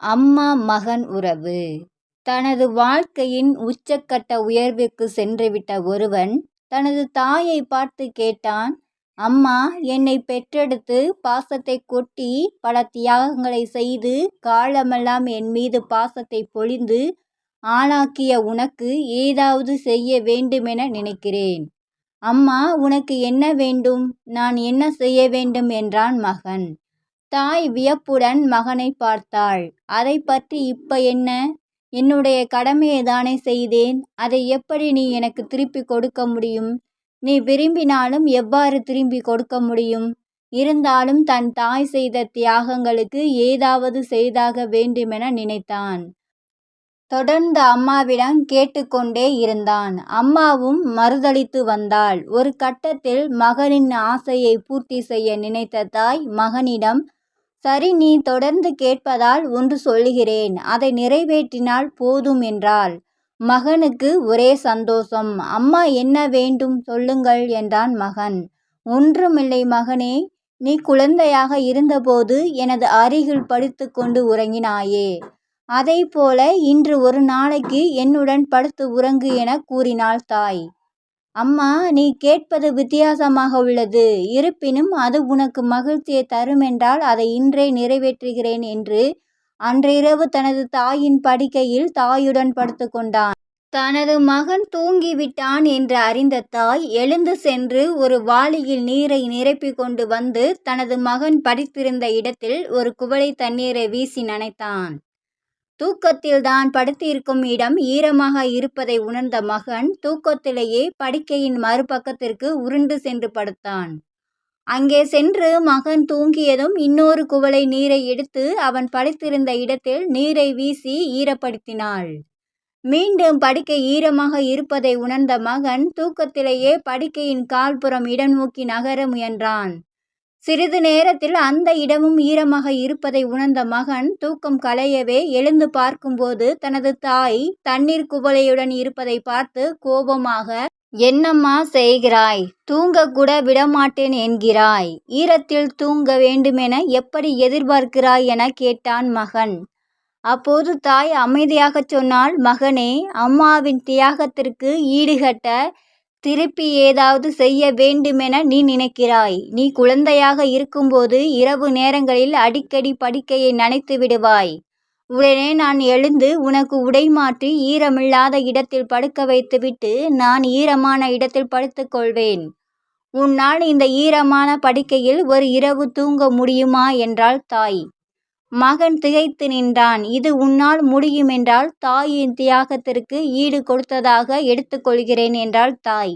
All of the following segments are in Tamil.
அம்மா மகன் உறவு. தனது வாழ்க்கையின் உச்சக்கட்ட உயர்வுக்கு சென்றுவிட்ட ஒருவன் தனது தாயை பார்த்து கேட்டான் அம்மா என்னை பெற்றெடுத்து பாசத்தை கொட்டி பல தியாகங்களை செய்து காலமெல்லாம் என் மீது பாசத்தை பொழிந்து ஆளாக்கிய உனக்கு ஏதாவது செய்ய வேண்டுமென நினைக்கிறேன். அம்மா உனக்கு என்ன வேண்டும்? நான் என்ன செய்ய வேண்டும்? என்றான் மகன். தாய் வியப்புடன் மகனை பார்த்தாள். அதை பற்றி இப்ப என்ன? என்னுடைய கடமையை தானே செய்தேன். அதை எப்படி நீ எனக்கு திருப்பி கொடுக்க முடியும்? நீ விரும்பினாலும் எவ்வாறு திரும்பி கொடுக்க முடியும்? இருந்தாலும் தன் தாய் செய்த தியாகங்களுக்கு ஏதாவது செய்தாக வேண்டுமென நினைத்தான். தொடர்ந்து அம்மாவிடம் கேட்டுக்கொண்டே இருந்தான். அம்மாவும் மறுதளித்து வந்தாள். ஒரு கட்டத்தில் மகனின் ஆசையை பூர்த்தி செய்ய நினைத்த தாய் மகனிடம் சரி நீ தொடர்ந்து கேட்பதால் ஒன்று சொல்லுகிறேன். அதை நிறைவேற்றினால் போதும் என்றாள். மகனுக்கு ஒரே சந்தோஷம். அம்மா என்ன வேண்டும்? சொல்லுங்கள் என்றான் மகன். ஒன்றுமில்லை மகனே நீ குழந்தையாக இருந்தபோது எனது அருகில் படுத்து கொண்டு உறங்கினாயே. அதை போல இன்று ஒரு நாளைக்கு என்னுடன் படுத்து உறங்கு என கூறினாள் தாய். அம்மா நீ கேட்பது வித்தியாசமாக உள்ளது. இருப்பினும் அது உனக்கு மகிழ்ச்சியை தருமென்றால் அதை இன்றே நிறைவேற்றுகிறேன் என்று அன்றிரவு தனது தாயின் படுக்கையில் தாயுடன் படுத்து கொண்டான் தனது மகன் தூங்கிவிட்டான் என்று அறிந்த தாய் எழுந்து சென்று ஒரு வாளியில் நீரை நிரப்பிக் கொண்டு வந்து தனது மகன் படித்திருந்த இடத்தில் ஒரு குவளை தண்ணீரை வீசி நனைத்தான். தூக்கத்தில் தான் படுத்திருக்கும் இடம் ஈரமாக இருப்பதை உணர்ந்த மகன் தூக்கத்திலேயே படுக்கையின் மறுபக்கத்திற்கு உருண்டு சென்று படுத்தான். அங்கே சென்று மகன் தூங்கியதும் இன்னொரு குவளை நீரை எடுத்து அவன் படுத்திருந்த இடத்தில் நீரை வீசி ஈரப்படுத்தினாள். மீண்டும் படுக்கை ஈரமாக இருப்பதை உணர்ந்த மகன் தூக்கத்திலேயே படுக்கையின் கால்புறம் இடம் நோக்கி நகர முயன்றான். சிறிது நேரத்தில் அந்த இடமும் ஈரமாக இருப்பதை உணர்ந்த மகன் தூக்கம் களையவே எழுந்து பார்க்கும்போது தனது தாய் தண்ணீர் குவளையுடன் இருப்பதை பார்த்து கோபமாக என்னம்மா செய்கிறாய்? தூங்க கூட விடமாட்டேன் என்கிறாய். ஈரத்தில் தூங்க வேண்டுமென எப்படி எதிர்பார்க்கிறாய்? என கேட்டான் மகன். அப்போது தாய் அமைதியாகச் சொன்னால் மகனே அம்மாவின் தியாகத்திற்கு ஈடுகட்ட திருப்பி ஏதாவது செய்ய வேண்டுமென நீ நினைக்கிறாய். நீ குழந்தையாக இருக்கும்போது இரவு நேரங்களில் அடிக்கடி படுக்கையை நனைத்து விடுவாய். உடனே நான் எழுந்து உனக்கு உடை மாற்றி ஈரமில்லாத இடத்தில் படுக்க வைத்துவிட்டு நான் ஈரமான இடத்தில் படுத்துக்கொள்வேன் உன்னால் இந்த ஈரமான படுக்கையில் ஒரு இரவு தூங்க முடியுமா? என்றாள் தாய். மகன் திகைத்து நின்றான். இது உன்னால் முடியுமென்றால் தாயின் தியாகத்திற்கு ஈடு கொடுத்ததாக எடுத்துக்கொள்கிறேன் என்றாள் தாய்.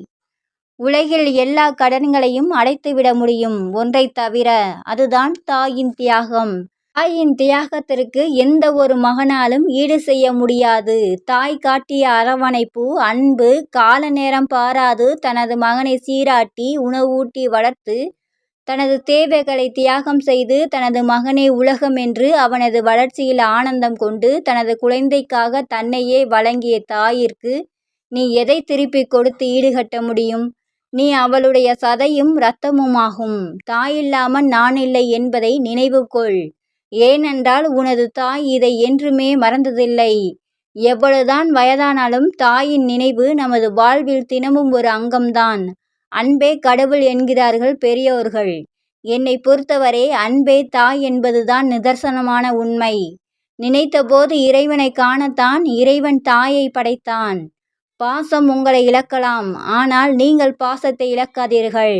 உலகில் எல்லா கடன்களையும் அடைத்துவிட முடியும். ஒன்றை தவிர அதுதான் தாயின் தியாகம். தாயின் தியாகத்திற்கு எந்த ஒரு மகனாலும் ஈடு செய்ய முடியாது. தாய் காட்டிய அரவணைப்பு அன்பு கால நேரம் பாராது தனது மகனை சீராட்டி உணவூட்டி வளர்த்து தனது தேவைகளை தியாகம் செய்து தனது மகனே உலகம் என்று அவனது வளர்ச்சியில் ஆனந்தம் கொண்டு தனது குழந்தைக்காக தன்னையே வழங்கிய தாயிற்கு நீ எதை திருப்பி கொடுத்து ஈடுகட்ட முடியும்? நீ அவளுடைய சதையும் இரத்தமுமாகும். தாயில்லாமல் நான் இல்லை என்பதை நினைவு கொள் ஏனென்றால் உனது தாய் இதை என்றுமே மறந்ததில்லை. எவ்வளவுதான் வயதானாலும் தாயின் நினைவு நமது வாழ்வில் தினமும் ஒரு அங்கம்தான். அன்பே கடவுள் என்கிறார்கள் பெரியோர்கள். என்னை பொறுத்தவரை அன்பே தாய் என்பதுதான் நிதர்சனமான உண்மை. நினைத்தபோது இறைவனை காணத்தான் இறைவன் தாயை படைத்தான். பாசம் உங்களை இழக்கலாம் ஆனால் நீங்கள் பாசத்தை இழக்காதீர்கள்.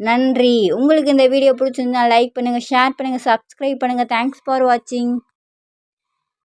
நன்றி. உங்களுக்கு இந்த வீடியோ பிடிச்சிருந்தா லைக் பண்ணுங்கள் ஷேர் பண்ணுங்கள் சப்ஸ்கிரைப் பண்ணுங்கள் தேங்க்ஸ் ஃபார் வாட்சிங்